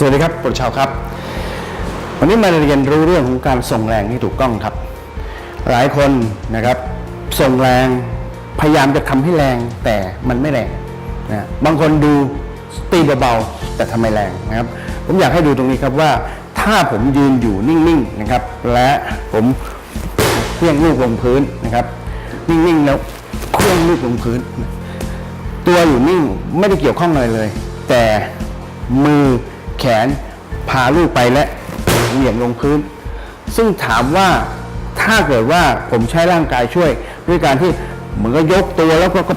สวัสดีครับปรชาวครับ วันนี้มาเรียนรู้เรื่องของการส่งแรงที่ถูกต้องครับ หลายคนนะครับส่งแรงพยายามจะทำให้แรงแต่มันไม่แรงนะบางคนดูตีเบาๆแต่ทำไมแรงนะครับ ผมอยากให้ดูตรงนี้ครับว่า ถ้าผมยืนอยู่นิ่งๆนะครับ และผมเคลื่องลูกลงพื้นนะครับ นิ่งๆแล้วเคลื่องลูกลงพื้น ตัวอยู่นิ่งไม่ได้เกี่ยวข้องอะไรเลย แต่มือ แขน พาลูกไปและเหวี่ยงลงพื้น ซึ่งถามว่าถ้าเกิดว่าผมใช้ร่างกายช่วย ด้วยการที่เหมือนก็ยกตัวแล้วก็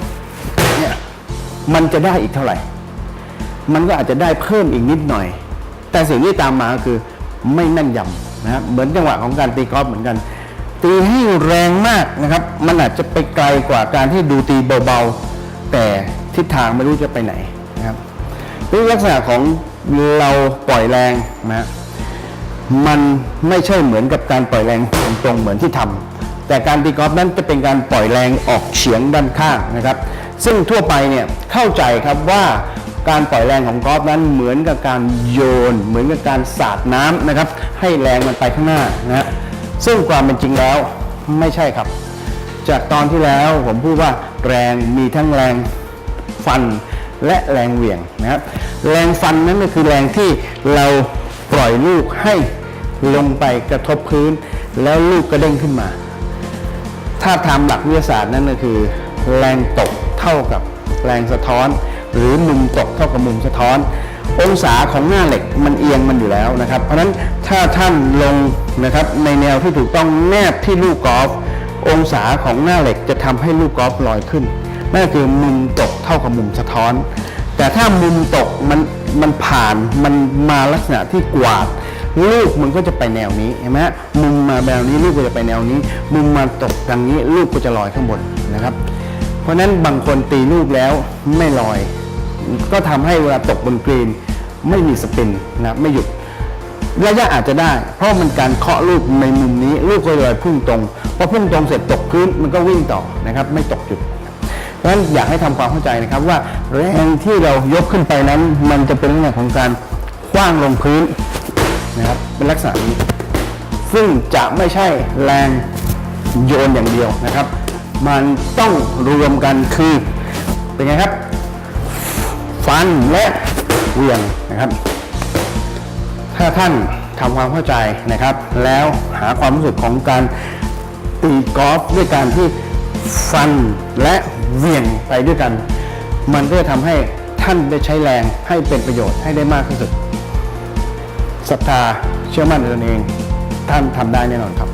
เนี่ยมันจะได้อีกเท่าไหร่ มันก็อาจจะได้เพิ่มอีกนิดหน่อย แต่สิ่งที่ตามมาคือไม่แม่นยำนะครับเหมือนจังหวะของการตีกอล์ฟเหมือนกัน ตีให้แรงมากนะครับ มันอาจจะไปไกลกว่าการที่ดูตีเบาๆ แต่ทิศทางไม่รู้จะไปไหนนะครับนี่ลักษณะของ เราปล่อยแรงนะฮะมันไม่ใช่เหมือนกับการปล่อยแรงตรงๆเหมือนที่ทำแต่การตีกอล์ฟนั้นจะเป็นการปล่อยแรงออกเฉียงด้านข้างนะครับ ซึ่งทั่วไปเนี่ยเข้าใจครับว่าการปล่อยแรงของกอล์ฟนั้นเหมือนกับการโยน เหมือนกับการสาดน้ำนะครับ ให้แรงมันไปข้างหน้านะฮะซึ่งความเป็นจริงแล้วไม่ใช่ครับ จากตอนที่แล้วผมพูดว่าแรงมีทั้งแรงฟัน และแรงเหวี่ยงนะครับ แรงฟันนั้นก็คือแรงที่เราปล่อยลูกให้ลงไปกระทบพื้น แล้วลูกกระเด้งขึ้นมา ถ้าทำหลักวิทยาศาสตร์นั่นก็คือ แรงตกเท่ากับแรงสะท้อน หรือมุมตกเท่ากับมุมสะท้อน องศาของหน้าเหล็กมันเอียงมันอยู่แล้วนะครับ เพราะฉะนั้นถ้าท่านลงนะครับในแนวที่ถูกต้องแนบที่ลูกกอล์ฟองศาของหน้าเหล็กจะทำให้ลูกกอล์ฟลอยขึ้นนั่นคือมุมตก ท่ากับมุมสะท้อน แต่ถ้ามุมตกมันมันผ่านมันมาลักษณะที่กวาดลูกมันก็จะไปแนวนี้เห็นไหมฮะมุมมาแนวนี้ลูกก็จะไปแนวนี้ มุมมาตกทางนี้ลูกก็จะลอยข้างบนนะครับ เพราะฉะนั้นบางคนตีลูกแล้วไม่ลอย ก็ทำให้เวลาตกบนกรีน ไม่มีสปินนะไม่หยุดระยะอาจจะได้ เพราะมันการเคาะลูกในมุมนี้ ลูกก็เลยพุ่งตรงพอพุ่งตรงเสร็จตกพื้นมันก็วิ่งต่อนะครับ ไม่ตกจุด เพราะฉะนั้นอยากให้ทำความเข้าใจนะครับว่าแรงที่เรายกขึ้นไปนั้น มันจะเป็นลักษณะของการคว้างลงพื้นนะครับเป็นลักษณะนี้ ซึ่งจะไม่ใช่แรงโยนอย่างเดียวนะครับ มันต้องรวมกันคือเป็นไงครับ ฟันและเวียงนะครับ ถ้าท่านทำความเข้าใจนะครับ แล้วหาความรู้สึกของการตีกอล์ฟด้วยการที่ ฟันและเหวี่ยงไปด้วยกัน มันก็จะทำให้ท่านได้ใช้แรงให้เป็นประโยชน์ให้ได้มากที่สุดศรัทธาเชื่อมั่นในตนเอง ท่านทำได้แน่นอนครับ